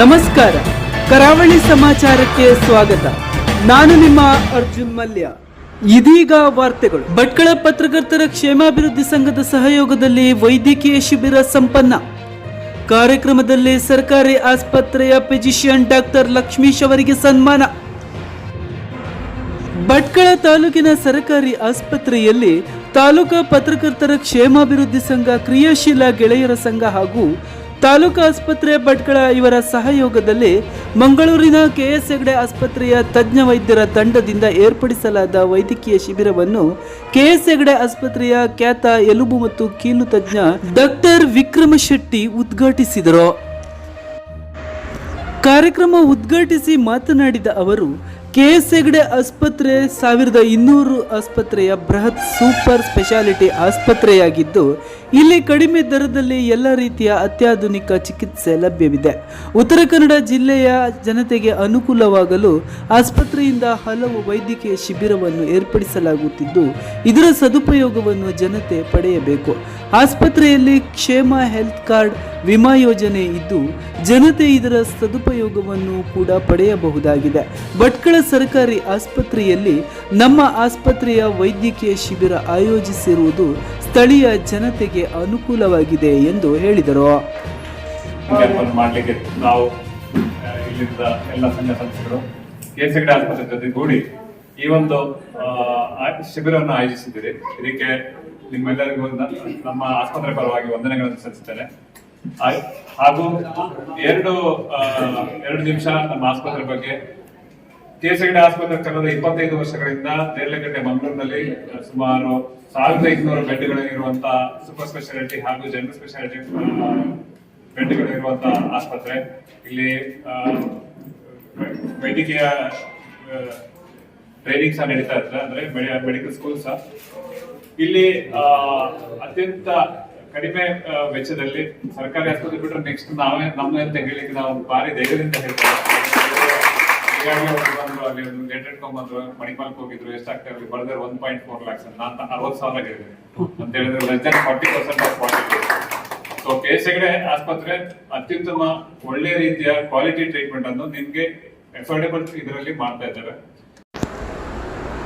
ನಮಸ್ಕಾರ. ಕರಾವಳಿ ಸಮಾಚಾರಕ್ಕೆ ಸ್ವಾಗತ. ನಾನು ನಿಮ್ಮ ಅರ್ಜುನ್ ಮಲ್ಯ. ಇದೀಗ ವಾರ್ತೆಗಳು. ಭಟ್ಕಳ ಪತ್ರಕರ್ತರ ಕ್ಷೇಮಾಭಿವೃದ್ಧಿ ಸಂಘದ ಸಹಯೋಗದಲ್ಲಿ ವೈದ್ಯಕೀಯ ಶಿಬಿರ ಸಂಪನ್ನ. ಕಾರ್ಯಕ್ರಮದಲ್ಲಿ ಸರ್ಕಾರಿ ಆಸ್ಪತ್ರೆಯ ಫಿಜಿಷಿಯನ್ ಡಾಕ್ಟರ್ ಲಕ್ಷ್ಮೀಶ್ ಅವರಿಗೆ ಸನ್ಮಾನ. ಭಟ್ಕಳ ತಾಲೂಕಿನ ಸರ್ಕಾರಿ ಆಸ್ಪತ್ರೆಯಲ್ಲಿ ತಾಲೂಕಾ ಪತ್ರಕರ್ತರ ಕ್ಷೇಮಾಭಿವೃದ್ಧಿ ಸಂಘ ಕ್ರಿಯಾಶೀಲ ಗೆಳೆಯರ ಸಂಘ ಹಾಗೂ ತಾಲೂಕು ಆಸ್ಪತ್ರೆ ಭಟ್ಕಳ ಇವರ ಸಹಯೋಗದಲ್ಲಿ ಮಂಗಳೂರಿನ ಕೆಎಸ್ ಹೆಗಡೆ ಆಸ್ಪತ್ರೆಯ ತಜ್ಞ ವೈದ್ಯರ ತಂಡದಿಂದ ಏರ್ಪಡಿಸಲಾದ ವೈದ್ಯಕೀಯ ಶಿಬಿರವನ್ನು ಕೆಎಸ್ ಹೆಗಡೆ ಆಸ್ಪತ್ರೆಯ ಖ್ಯಾತ ಎಲುಬು ಮತ್ತು ಕೀಲು ತಜ್ಞ ಡಾಕ್ಟರ್ ವಿಕ್ರಮ ಶೆಟ್ಟಿ ಉದ್ಘಾಟಿಸಿದರು. ಕಾರ್ಯಕ್ರಮ ಉದ್ಘಾಟಿಸಿ ಮಾತನಾಡಿದ ಅವರು ಕೆಎಸ್ ಹೆಗ್ಡೆ ಆಸ್ಪತ್ರೆ, ಸಾವಿರದ ಇನ್ನೂರು ಆಸ್ಪತ್ರೆಯ ಬೃಹತ್ ಸೂಪರ್ ಸ್ಪೆಷಾಲಿಟಿ ಆಸ್ಪತ್ರೆಯಾಗಿದ್ದು, ಇಲ್ಲಿ ಕಡಿಮೆ ದರದಲ್ಲಿ ಎಲ್ಲ ರೀತಿಯ ಅತ್ಯಾಧುನಿಕ ಚಿಕಿತ್ಸೆ ಲಭ್ಯವಿದೆ. ಉತ್ತರ ಕನ್ನಡ ಜಿಲ್ಲೆಯ ಜನತೆಗೆ ಅನುಕೂಲವಾಗಲು ಆಸ್ಪತ್ರೆಯಿಂದ ಹಲವು ವೈದ್ಯಕೀಯ ಶಿಬಿರವನ್ನು ಏರ್ಪಡಿಸಲಾಗುತ್ತಿದ್ದು, ಇದರ ಸದುಪಯೋಗವನ್ನು ಜನತೆ ಪಡೆಯಬೇಕು. ಆಸ್ಪತ್ರೆಯಲ್ಲಿ ಕ್ಷೇಮ ಹೆಲ್ತ್ ಕಾರ್ಡ್ ವಿಮಾ ಯೋಜನೆ ಇದ್ದು ಜನತೆ ಇದರ ಸದುಪಯೋಗವನ್ನು ಕೂಡ ಪಡೆಯಬಹುದಾಗಿದೆ. ಭಟ್ಕಳ ಸರ್ಕಾರಿ ಆಸ್ಪತ್ರೆಯಲ್ಲಿ ನಮ್ಮ ಆಸ್ಪತ್ರೆಯ ವೈದ್ಯಕೀಯ ಶಿಬಿರ ಆಯೋಜಿಸಿರುವುದು ಸ್ಥಳೀಯ ಜನತೆಗೆ ಅನುಕೂಲವಾಗಿದೆ ಎಂದು ಹೇಳಿದರು. ನಾವು ಇಲ್ಲಿಂದ ಎಲ್ಲ ಸಂಘ ಸಂಸ್ಥೆಗಳು ಈ ಒಂದು ಶಿಬಿರವನ್ನು ಆಯೋಜಿಸಿದ್ದೀರಿ. ಇದಕ್ಕೆ ನಿಮ್ಮೆಲ್ಲರಿಗೂ ನಮ್ಮ ಆಸ್ಪತ್ರೆ ಪರವಾಗಿ ವಂದನೆಗಳನ್ನು ಸಲ್ಲಿಸುತ್ತೇನೆ. ಹಾಗೂ ಎರಡು ಎರಡು ನಿಮಿಷ ನಮ್ಮ ಆಸ್ಪತ್ರೆ ಬಗ್ಗೆ. ಕೆಸಿಗಡೆ ಆಸ್ಪತ್ರೆ ಕಳೆದ ಇಪ್ಪತ್ತೈದು ವರ್ಷಗಳಿಂದ ನೇರ್ಲಗಡ್ಡೆ ಮಂಗಳೂರಿನಲ್ಲಿ ಸುಮಾರು ಸಾವಿರದ ಇನ್ನೂರು ಬೆಡ್ಗಳು ಇರುವಂತಹ ಸೂಪರ್ ಸ್ಪೆಷಾಲಿಟಿ ಹಾಗೂ ಜನರಲ್ ಸ್ಪೆಷಾಲಿಟಿ ಬೆಡ್ಗಳು ಇರುವಂತಹ ಆಸ್ಪತ್ರೆ. ಇಲ್ಲಿ ವೈದ್ಯಕೀಯ ಟ್ರೈನಿಂಗ್ ಸಹ ನಡೀತಾ ಇರ್ತದೆ, ಅಂದ್ರೆ ಮೆಡಿಕಲ್ ಸ್ಕೂಲ್ ಸಹ. ಇಲ್ಲಿ ಅತ್ಯಂತ ಕಡಿಮೆ ವೆಚ್ಚದಲ್ಲಿ ಸರ್ಕಾರಿ ಆಸ್ಪತ್ರೆ ಬಿಟ್ಟರೆ ನೆಕ್ಸ್ಟ್ ನಾವೇ ನಮ್ಮ ಅಂತ ಹೇಳಿಕ್ಕೆ ನಾವು ಭಾರಿ ಧೈರ್ಯದಿಂದ ಹೇಳ್ತೇವೆ. ಈಗಾಗಲೇ ಬಂದ್ರು, ಅಲ್ಲಿ ಒಂದು ಲೇಟ್ ಇಟ್ಕೊಂಡ್ಬಂದ್ರು ಮಣಿಪಾಲ್ಕ್ ಹೋಗಿದ್ರು, ಎಷ್ಟಾಗ್ತಾ ಇರಲಿ ಬರೆದ್ರೆ ಒನ್ ಪಾಯಿಂಟ್ ಫೋರ್ ಲ್ಯಾಕ್ಸ್ ನಾನು ಅರವತ್ತು ಸಾವಿರ ಹೇಳಿದೆ. ಅಂತ ಹೇಳಿದ್ರೆ less than forty percent of quality so Hegde ಆಸ್ಪತ್ರೆ ಅತ್ಯುತ್ತಮ ಒಳ್ಳೆ ರೀತಿಯ ಕ್ವಾಲಿಟಿ ಟ್ರೀಟ್ಮೆಂಟ್ ಅನ್ನು ನಿಮ್ಗೆ ಅಫೋರ್ಡೆಬಲ್ ಇದರಲ್ಲಿ ಮಾಡ್ತಾ ಇದ್ದಾರೆ.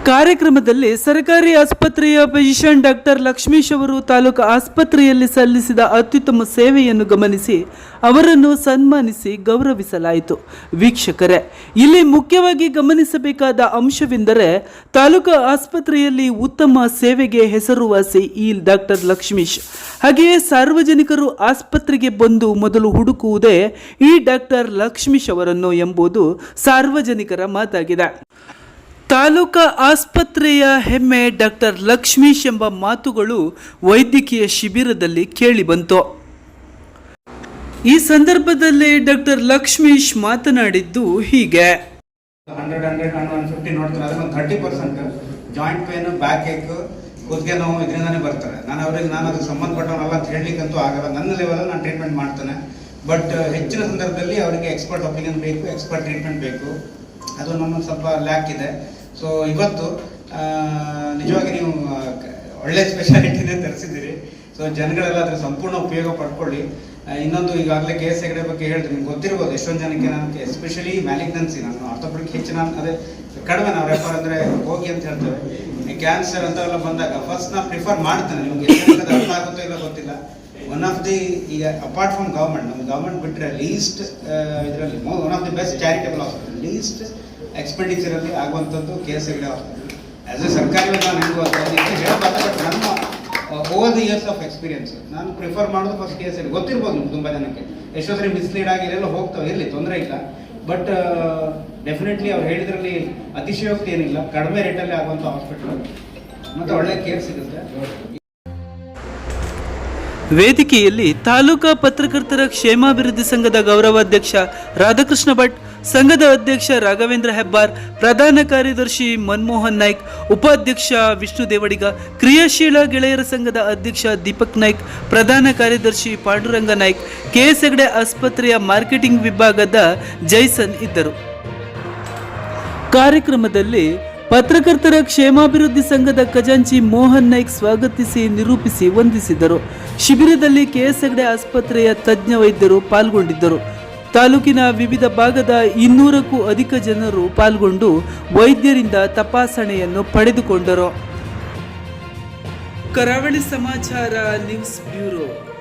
ಕಾರ್ಯಕ್ರಮದಲ್ಲಿ ಸರ್ಕಾರಿ ಆಸ್ಪತ್ರೆಯ ಫಿಸಿಷಿಯನ್ ಡಾಕ್ಟರ್ ಲಕ್ಷ್ಮೀಶ್ ಅವರು ತಾಲೂಕು ಆಸ್ಪತ್ರೆಯಲ್ಲಿ ಸಲ್ಲಿಸಿದ ಅತ್ಯುತ್ತಮ ಸೇವೆಯನ್ನು ಗಮನಿಸಿ ಅವರನ್ನು ಸನ್ಮಾನಿಸಿ ಗೌರವಿಸಲಾಯಿತು. ವೀಕ್ಷಕರೇ, ಇಲ್ಲಿ ಮುಖ್ಯವಾಗಿ ಗಮನಿಸಬೇಕಾದ ಅಂಶವೆಂದರೆ ತಾಲೂಕು ಆಸ್ಪತ್ರೆಯಲ್ಲಿ ಉತ್ತಮ ಸೇವೆಗೆ ಹೆಸರುವಾಸಿ ಈ ಡಾಕ್ಟರ್ ಲಕ್ಷ್ಮೀಶ್. ಹಾಗೆಯೇ ಸಾರ್ವಜನಿಕರು ಆಸ್ಪತ್ರೆಗೆ ಬಂದು ಮೊದಲು ಹುಡುಕುವುದೇ ಈ ಡಾಕ್ಟರ್ ಲಕ್ಷ್ಮೀಶ್ ಅವರನ್ನು ಎಂಬುದು ಸಾರ್ವಜನಿಕರ ಮಾತಾಗಿದೆ. ತಾಲೂಕಾ ಆಸ್ಪತ್ರೆಯ ಹೆಮ್ಮೆ ಡಾಕ್ಟರ್ ಲಕ್ಷ್ಮೀಶ್ ಎಂಬ ಮಾತುಗಳು ವೈದ್ಯಕೀಯ ಶಿಬಿರದಲ್ಲಿ ಕೇಳಿಬಂತು ಈ ಸಂದರ್ಭದಲ್ಲಿ ಡಾಕ್ಟರ್ ಲಕ್ಷ್ಮೀಶ್ ಮಾತನಾಡಿದ್ದು ಹೀಗೆ. ಹಂಡ್ರೆಡ್ ಹಂಡ್ರೆಡ್ ಒನ್ ಫಿಫ್ಟಿ ನೋಡ್ತಾರೆ. ಅದನ್ನ thirty percent joint pain backache ಕುತ್ತಿಗೆ ನೋವು ಬರ್ತಾರೆ. ನಾನು ಅವ್ರಿಗೆ, ನಾನು ಅದಕ್ಕೆ ಸಂಬಂಧಪಟ್ಟವನಲ್ಲ ಅಂತ ಹೇಳಲಿಕ್ಕಂತೂ ಆಗಲ್ಲ. ನನ್ನ ಲೆವೆಲಲ್ಲಿ ನಾನು ಟ್ರೀಟ್ಮೆಂಟ್ ಮಾಡ್ತೇನೆ. ಬಟ್ ಹೆಚ್ಚಿನ ಸಂದರ್ಭದಲ್ಲಿ ಅವರಿಗೆ ಎಕ್ಸ್ಪರ್ಟ್ ಒಪಿನಿಯನ್ ಬೇಕು ಎಕ್ಸ್ಪರ್ಟ್ ಟ್ರೀಟ್ಮೆಂಟ್ ಬೇಕು. ಅದು ನಮ್ಮ ಸ್ವಲ್ಪ ಲ್ಯಾಕ್ ಇದೆ. ಸೊ ಇವತ್ತು ನಿಜವಾಗಿ ನೀವು ಒಳ್ಳೆ ಸ್ಪೆಷಾಲಿಟಿನೇ ತರಿಸಿದ್ದೀರಿ. ಸೊ ಜನಗಳೆಲ್ಲ ಅದರ ಸಂಪೂರ್ಣ ಉಪಯೋಗ ಪಡ್ಕೊಳ್ಳಿ. ಇನ್ನೊಂದು ಈಗಾಗಲೇ ಕೇಸ್ ಹೆಗಡೆ ಬಗ್ಗೆ ಹೇಳಿದ್ರೆ. ನಿಮ್ಗೆ ಗೊತ್ತಿರ್ಬೋದು, ಎಷ್ಟೊಂದು ಜನಕ್ಕೆ ನನಗೆ ಎಸ್ಪೆಷಲಿ ಮ್ಯಾಲಿಗ್ನೆನ್ಸಿ ನಾನು ಆರ್ಥೋಪೆಡಿಕ್ ಹೆಚ್ಚಿನ ಅದೇ ಕಡಿಮೆ ನಾವು ರೆಫರ್ ಅಂದರೆ ಹೋಗಿ ಅಂತ ಹೇಳ್ತೇವೆ. ಕ್ಯಾನ್ಸರ್ ಅಂತವೆಲ್ಲ ಬಂದಾಗ ಫಸ್ಟ್ ನಾನು ಪ್ರಿಫರ್ ಮಾಡ್ತೇನೆ. ನಿಮ್ಗೆ ಅರ್ಥ ಆಗುತ್ತೋ ಇಲ್ಲ ಗೊತ್ತಿಲ್ಲ. ಒನ್ ಆಫ್ ದಿ ಈಗ ಅಪಾರ್ಟ್ ಫ್ರಮ್ ಗೌರ್ಮೆಂಟ್ ನಮ್ಮ ಗೌರ್ಮೆಂಟ್ ಬಿಟ್ಟರೆ ಲೀಸ್ಟ್ ಇದರಲ್ಲಿ one of the best charitable hospital least ಎಕ್ಸ್ಪೆಂಡಿಚರಲ್ಲಿ ಆಗುವಂಥದ್ದು K S Hegde hospital as a ಸರ್ಕಾರಿ ನಾನು ಹೇಳಬಾರ್ದು ಬಟ್ ನಮ್ಮ over the years of experience ನಾನು ಪ್ರಿಫರ್ ಮಾಡೋದು ಫಸ್ಟ್ ಕೆ ಎಸ್ ಹೆಗಡೆ ಗೊತ್ತಿರ್ಬೋದು ನಿಮ್ಗೆ ತುಂಬ ಜನಕ್ಕೆ. ಎಷ್ಟೋ ಸರಿ ಮಿಸ್ಲೀಡ್ ಆಗಿ ಎಲ್ಲ ಹೋಗ್ತಾವೆ, ಇರಲಿ, ತೊಂದರೆ ಇಲ್ಲ. ಬಟ್ ಡೆಫಿನೆಟ್ಲಿ ಅವ್ರು ಹೇಳಿದ್ರಲ್ಲಿ ಅತಿಶಯೋಕ್ತಿ ಏನಿಲ್ಲ. ಕಡಿಮೆ ರೇಟಲ್ಲಿ ಆಗುವಂಥ ಹಾಸ್ಪಿಟಲ್ ಮತ್ತು ಒಳ್ಳೆ ಕೇರ್ ಸಿಗುತ್ತೆ. ವೇದಿಕೆಯಲ್ಲಿ ತಾಲೂಕಾ ಪತ್ರಕರ್ತರ ಕ್ಷೇಮಾಭಿವೃದ್ಧಿ ಸಂಘದ ಗೌರವಾಧ್ಯಕ್ಷ ರಾಧಾಕೃಷ್ಣ ಭಟ್, ಸಂಘದ ಅಧ್ಯಕ್ಷ ರಾಘವೇಂದ್ರ ಹೆಬ್ಬಾರ್, ಪ್ರಧಾನ ಕಾರ್ಯದರ್ಶಿ ಮನ್ಮೋಹನ್ ನಾಯ್ಕ್, ಉಪಾಧ್ಯಕ್ಷ ವಿಷ್ಣು ದೇವಡಿಗ, ಕ್ರಿಯಾಶೀಲ ಗೆಳೆಯರ ಸಂಘದ ಅಧ್ಯಕ್ಷ ದೀಪಕ್ ನಾಯ್ಕ್, ಪ್ರಧಾನ ಕಾರ್ಯದರ್ಶಿ ಪಾಂಡುರಂಗ ನಾಯ್ಕ್ ಕೆಎಸ್ ಆಸ್ಪತ್ರೆಯ ಮಾರ್ಕೆಟಿಂಗ್ ವಿಭಾಗದ ಜೈಸನ್ ಇದ್ದರು. ಕಾರ್ಯಕ್ರಮದಲ್ಲಿ ಪತ್ರಕರ್ತರ ಕ್ಷೇಮಾಭಿವೃದ್ಧಿ ಸಂಘದ ಖಜಾಂಚಿ ಮೋಹನ್ ನಾಯ್ಕ್ ಸ್ವಾಗತಿಸಿ ನಿರೂಪಿಸಿ ವಂದಿಸಿದರು. ಶಿಬಿರದಲ್ಲಿ ಕೆಎಸ್ ಹೆಗಡೆ ಆಸ್ಪತ್ರೆಯ ತಜ್ಞ ವೈದ್ಯರು ಪಾಲ್ಗೊಂಡಿದ್ದರು. ತಾಲೂಕಿನ ವಿವಿಧ ಭಾಗದ ಇನ್ನೂರಕ್ಕೂ ಅಧಿಕ ಜನರು ಪಾಲ್ಗೊಂಡು ವೈದ್ಯರಿಂದ ತಪಾಸಣೆಯನ್ನು ಪಡೆದುಕೊಂಡರು. ಕರಾವಳಿ ಸಮಾಚಾರ, ನ್ಯೂಸ್ ಬ್ಯೂರೋ.